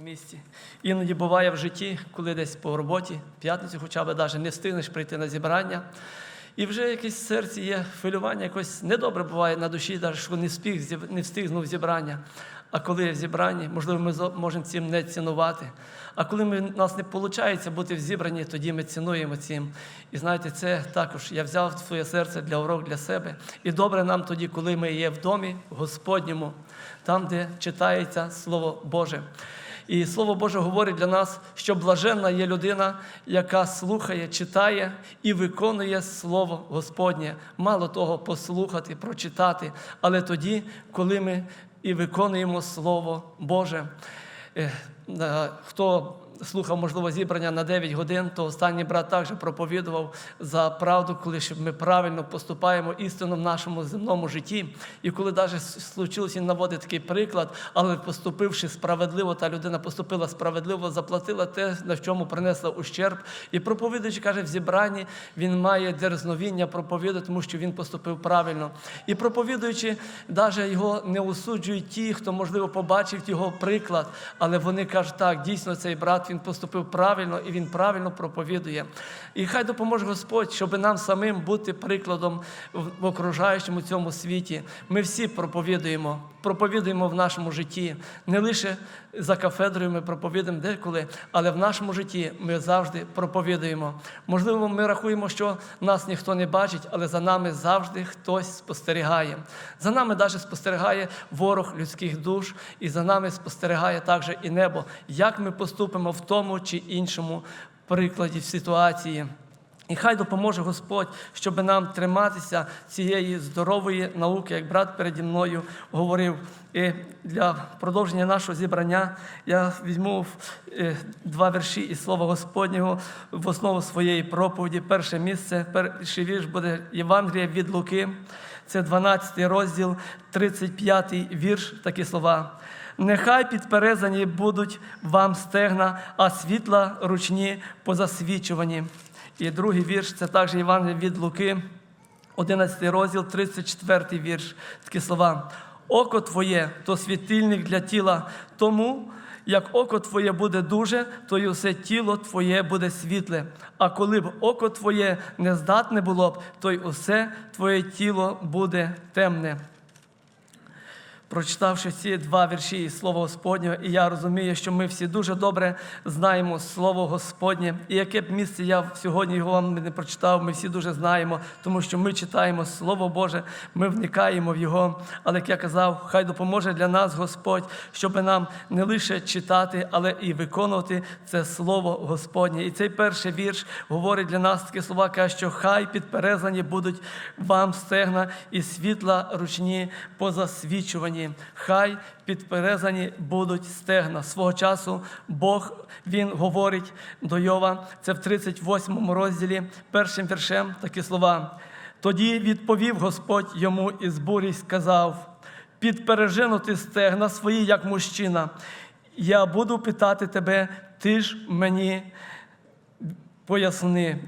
місті. Іноді буває в житті, коли десь по роботі, в п'ятницю хоча б навіть не встигнеш прийти на зібрання. І вже якесь в серці є хвилювання, якось недобре буває на душі, навіть що не встиг, не встигнув зібрання. А коли я в зібранні, можливо, ми можемо цим не цінувати. А коли ми, у нас не виходить бути в зібранні, тоді ми цінуємо цим. І знаєте, це також я взяв своє серце для урок для себе. І добре нам тоді, коли ми є в домі Господньому, там, де читається Слово Боже. І Слово Боже говорить для нас, що блаженна є людина, яка слухає, читає і виконує Слово Господнє. Мало того, послухати, прочитати, але тоді, коли ми і виконуємо Слово Боже. Е, е, Хто слухав, можливо, зібрання на 9 годин, то останній брат також проповідував за правду, коли ми правильно поступаємо істину в нашому земному житті. І коли навіть случилося, він наводить такий приклад, але поступивши справедливо, та людина поступила справедливо, заплатила те, на чому принесла ущерб. І проповідуючи каже, в зібранні він має дерзновіння проповідати, тому що він поступив правильно. І проповідуючи, навіть його не осуджують ті, хто, можливо, побачив його приклад, але вони кажуть, так, дійсно цей брат він поступив правильно і він правильно проповідує. І хай допоможе Господь, щоб нам самим бути прикладом в окружаючому цьому світі. Ми всі проповідуємо, проповідуємо в нашому житті. Не лише за кафедрою ми проповідуємо деколи, але в нашому житті ми завжди проповідуємо. Можливо, ми рахуємо, що нас ніхто не бачить, але за нами завжди хтось спостерігає. За нами навіть спостерігає ворог людських душ, і за нами спостерігає також і небо, як ми поступимо в тому чи іншому прикладі в ситуації. І хай допоможе Господь, щоб нам триматися цієї здорової науки, як брат переді мною говорив. І для продовження нашого зібрання я візьму е, два вірші із Слова Господнього в основу своєї проповіді. Перше місце, перший вірш буде Євангелія від Луки. Це 12 розділ, 35 вірш, такі слова. Нехай підперезані будуть вам стегна, а світла ручні позасвічувані. І другий вірш це також Євангелія від Луки, 11 розділ, 34 вірш. Такі слова. Око твоє то світильник для тіла, тому як око твоє буде дуже, то й усе тіло твоє буде світле. А коли б око твоє не здатне було б, то й усе твоє тіло буде темне прочитавши ці два вірші із Слова Господнього, і я розумію, що ми всі дуже добре знаємо Слово Господнє. І яке б місце я сьогодні його вам не прочитав, ми всі дуже знаємо, тому що ми читаємо Слово Боже, ми вникаємо в Його. Але як я казав, хай допоможе для нас Господь, щоб нам не лише читати, але і виконувати це Слово Господнє. І цей перший вірш говорить для нас такі слова, каже, що хай підперезані будуть вам стегна і світла ручні позасвічувані. Хай підперезані будуть стегна. Свого часу Бог Він говорить до Йова, це в 38 розділі, першим віршем такі слова. Тоді відповів Господь йому із бурі сказав: підпережинути стегна свої, як мужчина. Я буду питати тебе, ти ж мені поясни.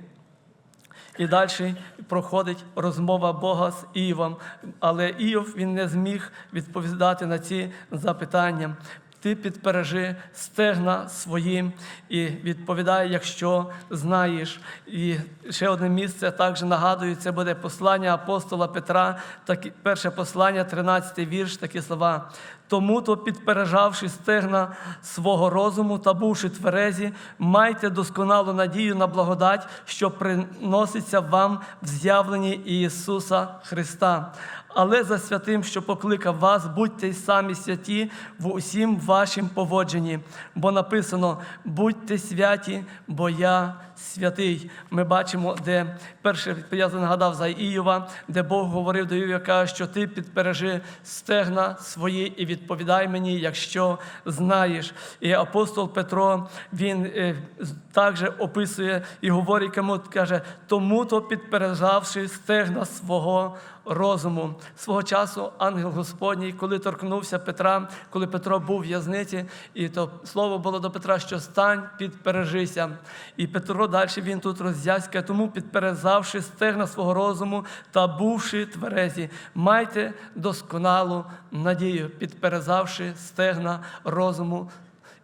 І далі проходить розмова Бога з Іовом. Але Іов він не зміг відповідати на ці запитання. Ти підпережи стегна своїм і відповідає, якщо знаєш. І ще одне місце також нагадую, це буде послання апостола Петра, так, перше послання, 13 вірш, такі слова. Тому то, підпережавши стегна свого розуму та бувши тверезі, майте досконалу надію на благодать, що приноситься вам в з'явленні Ісуса Христа. Але за святим, що покликав вас, будьте й самі святі в усім вашім поводженні. Бо написано: будьте святі, бо я святий. Ми бачимо, де перше я нагадав за Іова, де Бог говорив до Іова, каже, що ти підпережи стегна свої і відповідай мені, якщо знаєш. І апостол Петро він е, також описує і говорить йому, каже, тому то підпережавши стегна свого розуму. Свого часу ангел Господній, коли торкнувся Петра, коли Петро був в в'язниці, і то слово було до Петра, що стань, підпережися. І Петро далі він тут роз'яснює, тому підперезавши стегна свого розуму та бувши тверезі, майте досконалу надію, підперезавши стегна розуму.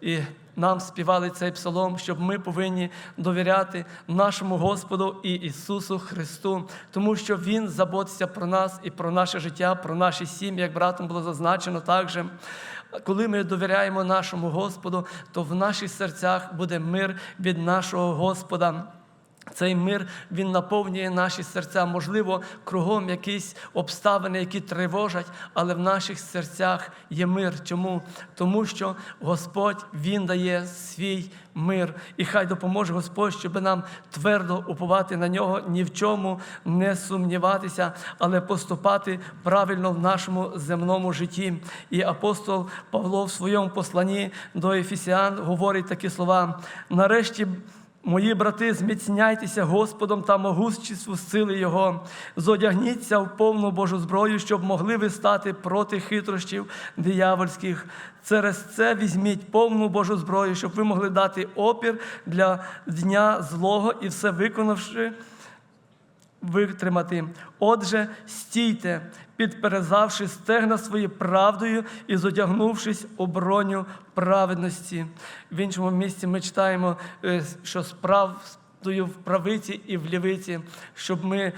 І нам співали цей псалом, щоб ми повинні довіряти нашому Господу і Ісусу Христу, тому що Він заботиться про нас і про наше життя, про наші сім'ї, як братом було зазначено також. Коли ми довіряємо нашому Господу, то в наших серцях буде мир від нашого Господа. Цей мир він наповнює наші серця. Можливо, кругом якісь обставини, які тривожать, але в наших серцях є мир. Чому? Тому що Господь Він дає свій мир. І хай допоможе Господь, щоб нам твердо уповати на нього, ні в чому не сумніватися, але поступати правильно в нашому земному житті. І апостол Павло в своєму посланні до Ефесіан говорить такі слова: нарешті. Мої брати, зміцняйтеся Господом та могущістю сили Його, зодягніться в повну Божу зброю, щоб могли ви стати проти хитрощів диявольських. Через це візьміть повну Божу зброю, щоб ви могли дати опір для дня злого і все виконавши, витримати. Отже, стійте, підперезавши стегна свої правдою і зодягнувшись у броню праведності. В іншому місці ми читаємо, е, що справдою в правиці і в лівиці, щоб ми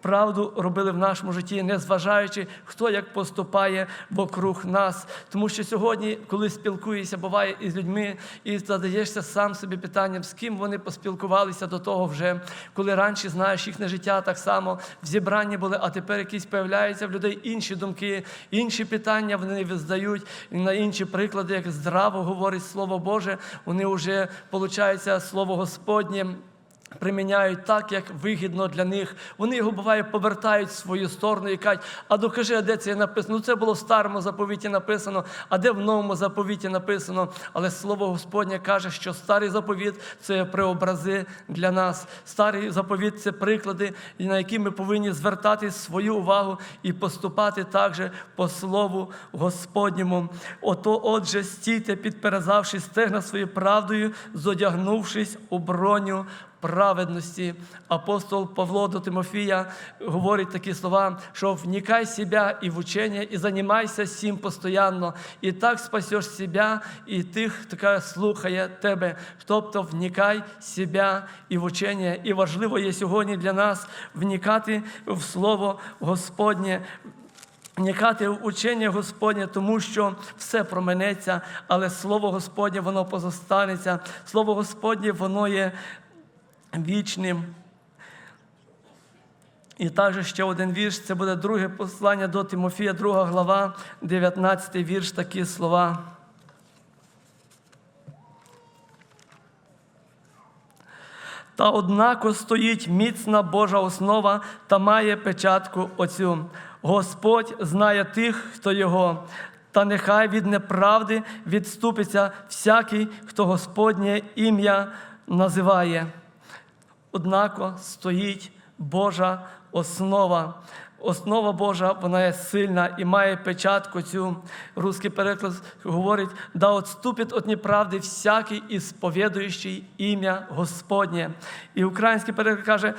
правду робили в нашому житті, не зважаючи, хто як поступає вокруг нас. Тому що сьогодні, коли спілкуєшся, буває із людьми, і задаєшся сам собі питанням, з ким вони поспілкувалися до того вже, коли раніше знаєш їхнє життя так само в зібранні були, а тепер якісь появляються в людей інші думки, інші питання вони виздають на інші приклади, як здраво говорить Слово Боже, вони вже, виходить, Слово Господнє. Приміняють так, як вигідно для них. Вони його буває повертають в свою сторону і кажуть, а докажи, а де це написано? Ну це було в старому заповіті написано, а де в новому заповіті написано. Але слово Господнє каже, що старий заповіт це преобрази для нас. Старий заповіт це приклади, на які ми повинні звертати свою увагу і поступати також по слову Господньому. Ото, отже, стійте, підперезавши стегна своєю правдою, зодягнувшись у броню праведності. Апостол Павло до Тимофія говорить такі слова, що вникай себе і в учення, і займайся всім постоянно, і так спасеш себе і тих, хто слухає тебе. Тобто вникай себе і в учення. І важливо є сьогодні для нас вникати в Слово Господнє. Вникати в учення Господнє, тому що все променеться, але Слово Господнє, воно позостанеться. Слово Господнє, воно є вічним. І також ще один вірш, це буде друге послання до Тимофія, друга глава, 19 вірш, такі слова. Та однако стоїть міцна Божа основа та має печатку оцю. Господь знає тих, хто його, та нехай від неправди відступиться всякий, хто Господнє ім'я називає. Однако стоїть Божа основа. Основа Божа, вона є сильна і має печатку цю. Русський переклад говорить, да отступить от неправди всякий ісповідуючий ім'я Господнє. І український переклад каже,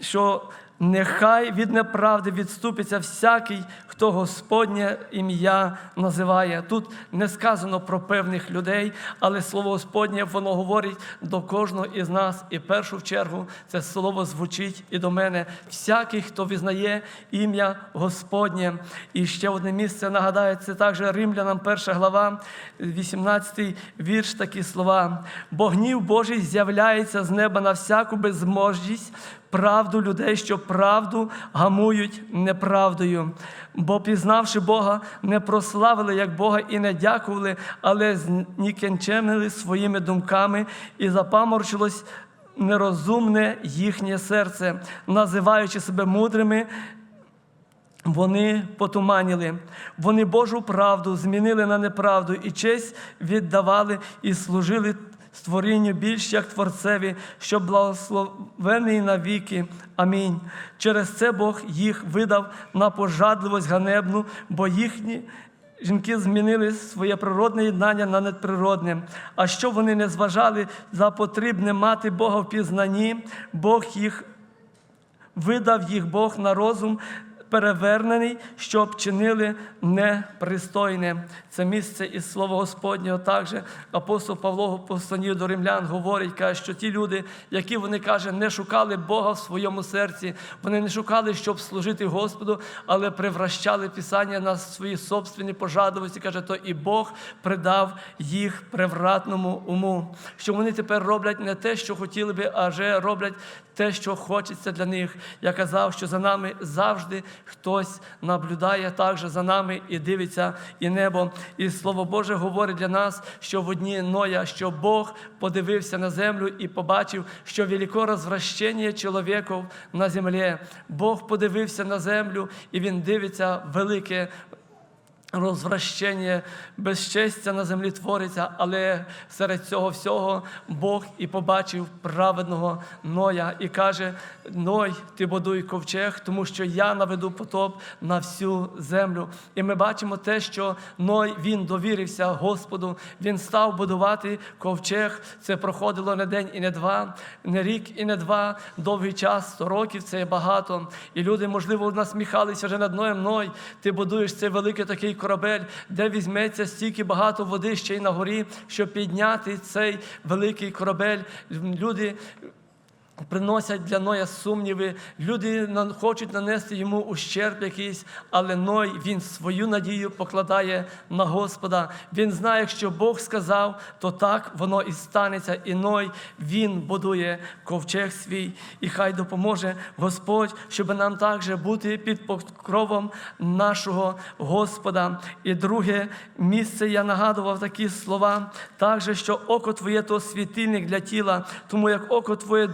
що нехай від неправди відступиться всякий, хто Господнє ім'я називає. Тут не сказано про певних людей, але слово Господнє воно говорить до кожного із нас. І першу чергу це слово звучить і до мене. Всякий, хто визнає ім'я Господнє. І ще одне місце нагадаю, це також Римлянам, перша глава, 18 вірш, такі слова. Бо гнів Божий з'являється з неба на всяку безможність. Правду людей, що правду гамують неправдою. Бо, пізнавши Бога, не прославили як Бога і не дякували, але знікенчемили своїми думками і запаморчилось нерозумне їхнє серце, називаючи себе мудрими. Вони потуманіли, вони Божу правду змінили на неправду і честь віддавали і служили створінню більш як Творцеві, що благословений навіки. Амінь. Через це Бог їх видав на пожадливость ганебну, бо їхні. Жінки змінили своє природне єднання на надприродне. А що вони не зважали за потрібне мати Бога в пізнанні, Бог їх видав їх Бог на розум перевернений, щоб чинили непристойне. Це місце із слова Господнього. Також апостол Павло в до римлян говорить, каже, що ті люди, які вони каже, не шукали Бога в своєму серці, вони не шукали, щоб служити Господу, але превращали Писання на свої собственні пожадливості. Каже, то і Бог придав їх превратному уму, що вони тепер роблять не те, що хотіли би, а вже роблять те, що хочеться для них. Я казав, що за нами завжди хтось наблюдає також за нами і дивиться, і небо. І слово Боже говорить для нас, що в одні Ноя, що Бог подивився на землю і побачив, що велико розвращення чоловіків на землі. Бог подивився на землю, і він дивиться велике розвращення, безчестя на землі твориться, але серед цього всього Бог і побачив праведного Ноя і каже: Ной, ти будуй ковчег, тому що я наведу потоп на всю землю. І ми бачимо те, що Ной він довірився Господу, він став будувати ковчег. Це проходило не день і не два, не рік і не два, довгий час, сто років це є багато. І люди, можливо, насміхалися вже над Ноєм. Ной, ти будуєш цей великий такий корабель, де візьметься стільки багато води ще й на горі, щоб підняти цей великий корабель. Люди приносять для Ноя сумніви, люди хочуть нанести йому ущерб якийсь, але Ной він свою надію покладає на Господа. Він знає, якщо Бог сказав, то так воно і станеться. І Ной він будує ковчег свій, і хай допоможе Господь, щоб нам також бути під покровом нашого Господа. І друге місце я нагадував такі слова, також, що око твоє то світильник для тіла, тому як око твоє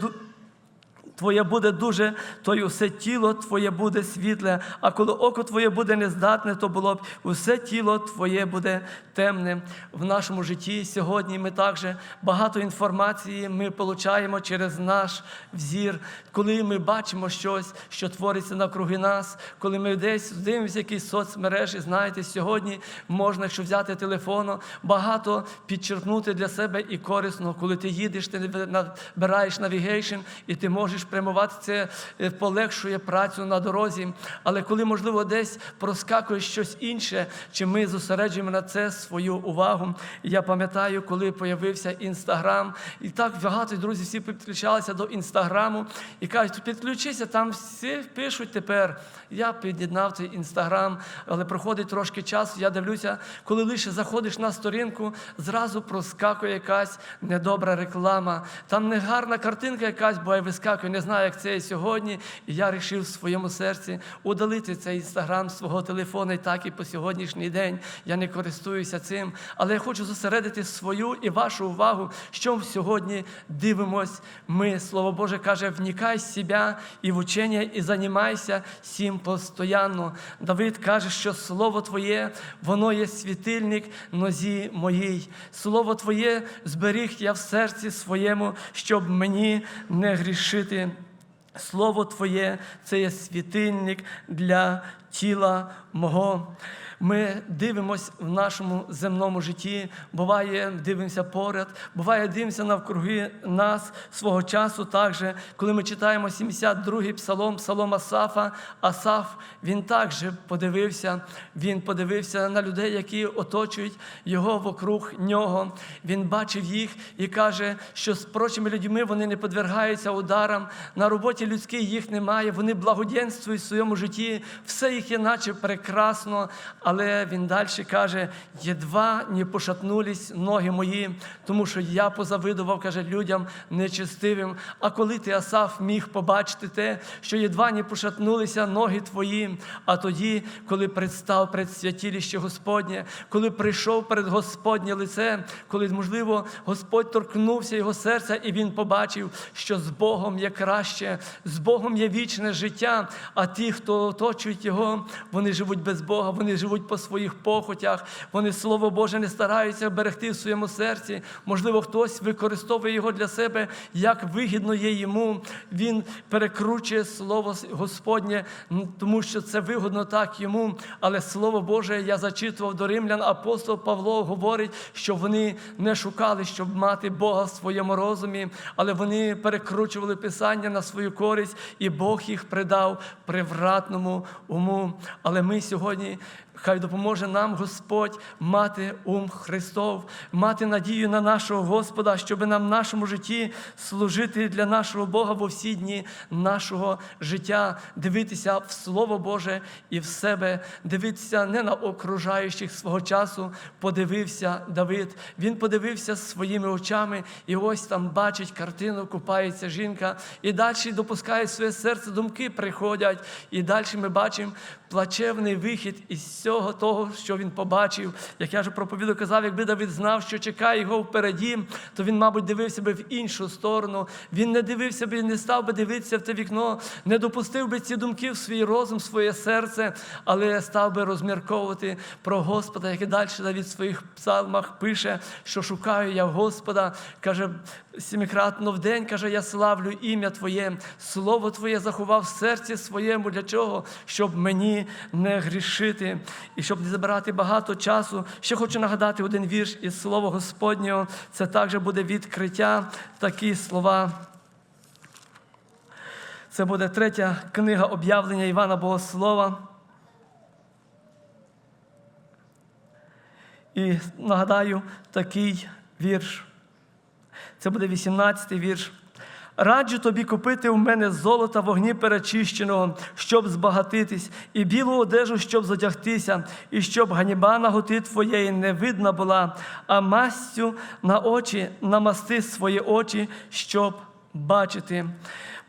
Твоє буде дуже, то й усе тіло твоє буде світле, а коли око твоє буде нездатне, то було б усе тіло твоє буде темне. В нашому житті сьогодні ми також багато інформації ми получаємо через наш взір, коли ми бачимо щось, що твориться навкруги нас, коли ми десь дивимося якісь соцмережі, знаєте, сьогодні можна, якщо взяти телефон, багато підчеркнути для себе і корисно, коли ти їдеш, ти набираєш навігейшн, і ти можеш прямувати це е, полегшує працю на дорозі. Але коли, можливо, десь проскакує щось інше, чи ми зосереджуємо на це свою увагу. Я пам'ятаю, коли появився інстаграм, і так багато друзів всі підключалися до інстаграму і кажуть, підключися, там всі пишуть тепер. Я під'єднав цей інстаграм, але проходить трошки часу. Я дивлюся, коли лише заходиш на сторінку, зразу проскакує якась недобра реклама. Там не гарна картинка якась, бо я вискакує, знаю, як це є сьогодні. І я вирішив в своєму серці удалити цей інстаграм свого телефону, і так і по сьогоднішній день я не користуюся цим. Але я хочу зосередити свою і вашу увагу, що сьогодні дивимось. Ми, Слово Боже каже, вникай в себе і в учення, і займайся сім постоянно. Давид каже, що Слово Твоє, воно є світильник нозі моїй. Слово Твоє зберіг я в серці своєму, щоб мені не грішити. Слово Твоє це є світильник для тіла мого. Ми дивимося в нашому земному житті, буває, дивимося поряд, буває, дивимося навкруги нас свого часу, також, коли ми читаємо 72-й псалом, псалом Асафа, Асаф, він також подивився, він подивився на людей, які оточують його вокруг нього. Він бачив їх і каже, що з прочими людьми вони не подвергаються ударам. На роботі людській їх немає, вони благоденствують в своєму житті, все їх є наче прекрасно. Але він далі каже: єдва не пошатнулись ноги мої, тому що я позавидував, каже, людям нечестивим. А коли ти, Асаф, міг побачити те, що єдва не пошатнулися ноги твої, а тоді, коли представ пред святіліще Господнє, коли прийшов перед Господнє лице, коли, можливо, Господь торкнувся його серця, і він побачив, що з Богом є краще, з Богом є вічне життя, а ті, хто оточують його, вони живуть без Бога, вони живуть живуть по своїх похотях, вони Слово Боже не стараються берегти в своєму серці. Можливо, хтось використовує його для себе, як вигідно є йому. Він перекручує Слово Господнє, тому що це вигодно так йому. Але Слово Боже, я зачитував до римлян, апостол Павло говорить, що вони не шукали, щоб мати Бога в своєму розумі, але вони перекручували Писання на свою користь, і Бог їх придав превратному уму. Але ми сьогодні. Хай допоможе нам Господь мати ум Христов, мати надію на нашого Господа, щоб нам в нашому житті служити для нашого Бога во всі дні нашого життя, дивитися в Слово Боже і в себе, дивитися не на окружаючих свого часу. Подивився Давид. Він подивився своїми очами, і ось там бачить картину, купається жінка, і далі допускає своє серце, думки приходять. І далі ми бачимо плачевний вихід із всього того, що він побачив. Як я вже проповідав, казав, якби Давид знав, що чекає його впереді, то він, мабуть, дивився би в іншу сторону. Він не дивився би, не став би дивитися в те вікно, не допустив би ці думки в свій розум, в своє серце, але став би розмірковувати про Господа, який далі Давид в своїх псалмах пише, що шукаю я Господа, каже. Сімікратно в день каже, я славлю ім'я Твоє, слово Твоє заховав в серці своєму. Для чого? Щоб мені не грішити і щоб не забирати багато часу. Ще хочу нагадати один вірш із Слова Господнього. Це також буде відкриття, такі слова. Це буде третя книга об'явлення Івана Богослова. І нагадаю такий вірш. Це буде 18-й вірш. Раджу тобі купити у мене золота вогні перечищеного, щоб збагатитись, і білу одежу, щоб задягтися, і щоб ганіба наготи твоєї не видна була, а мастю на очі намасти свої очі, щоб бачити.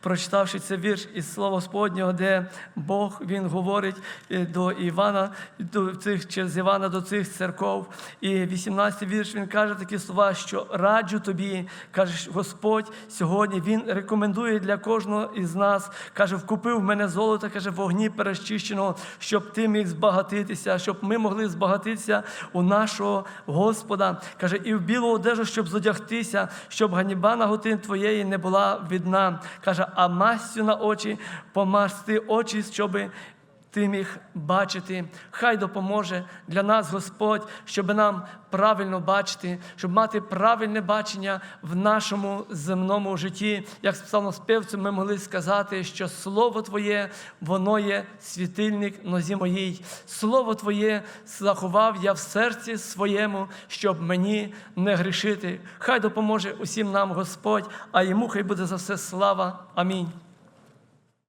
Прочитавши цей вірш із слова Господнього, де Бог Він говорить е, до Івана, до цих через Івана до цих церков. І 18 вірш він каже такі слова, що раджу тобі, каже Господь, сьогодні Він рекомендує для кожного із нас. Каже, вкупив в мене золото, каже, вогні перещищеного, щоб ти міг збагатитися, щоб ми могли збагатитися у нашого Господа. Каже, і в білу одежу, щоб зодягтися, щоб ганіба наготи твоєї не була видна. Каже, а мастю на очі помасти очі, щоби ти міг бачити. Хай допоможе для нас Господь, щоб нам правильно бачити, щоб мати правильне бачення в нашому земному житті. Як з псалмоспівцем ми могли сказати, що Слово Твоє, воно є світильник нозі моїй. Слово Твоє заховав я в серці своєму, щоб мені не грішити. Хай допоможе усім нам Господь, а йому хай буде за все слава. Амінь.